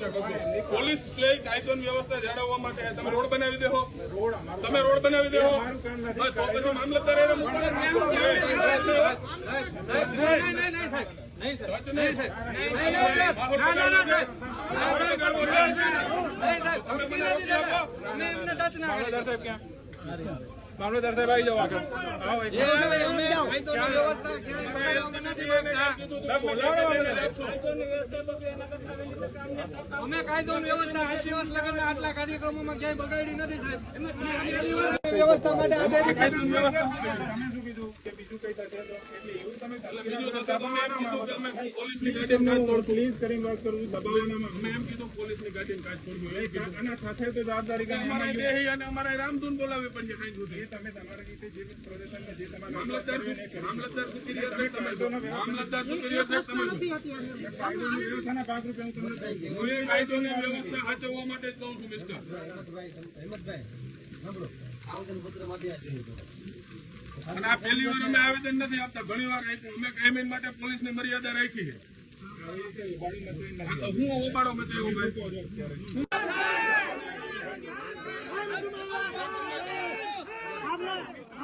Police છે કાયદોની વ્યવસ્થા જાળવવા માટે. તમે રોડ બનાવી દેહો. તમે રોડ બનાવી દેહો. તો પછી મામલતદાર એને. મામલતદાર સાહેબ આવી જાઓ આગળ. આવો સાહેબ, વ્યવસ્થા સાહેબ શું કીધું કે બીજું કઈ થશે તો એટલે એવું તમે બીજું તો તમે એમ કીધું કે અમે પોલીસની હું ગાડીમાં પોલીસ કરીને વાત કરું છું દબાવવાના અમે એમ કીધું પોલીસની ગાડી કાચ પડ્યું અને સાથે તો જવાબદારી અમારે બેહી અને અમારે રામધૂન બોલાવી પડશે કઈ સુધી તમે તમારી રીતે જે પ્રદર્શન તમારે મામલતદાર મામલતદાર સુપીરિયર છે તમે મામલતદાર સુપીરિયર છે તમે છો. કાયદોની વ્યવસ્થાના ભાગરૂપે હું તમને કહું છું. હું એ કાયદોની વ્યવસ્થા સાચવવા માટે જ કહું છું મિસ્ટર. અને આ પહેલી વાર અમે આવેદન નથી આપતા. ઘણી વાર અમે કાયમી માટે પોલીસની મર્યાદા રાખી છે. તો હું ઓબાડો મતે ભાઈ એક મિનિટ નહીં, નહીં, નહીં. એટલે જ કહું,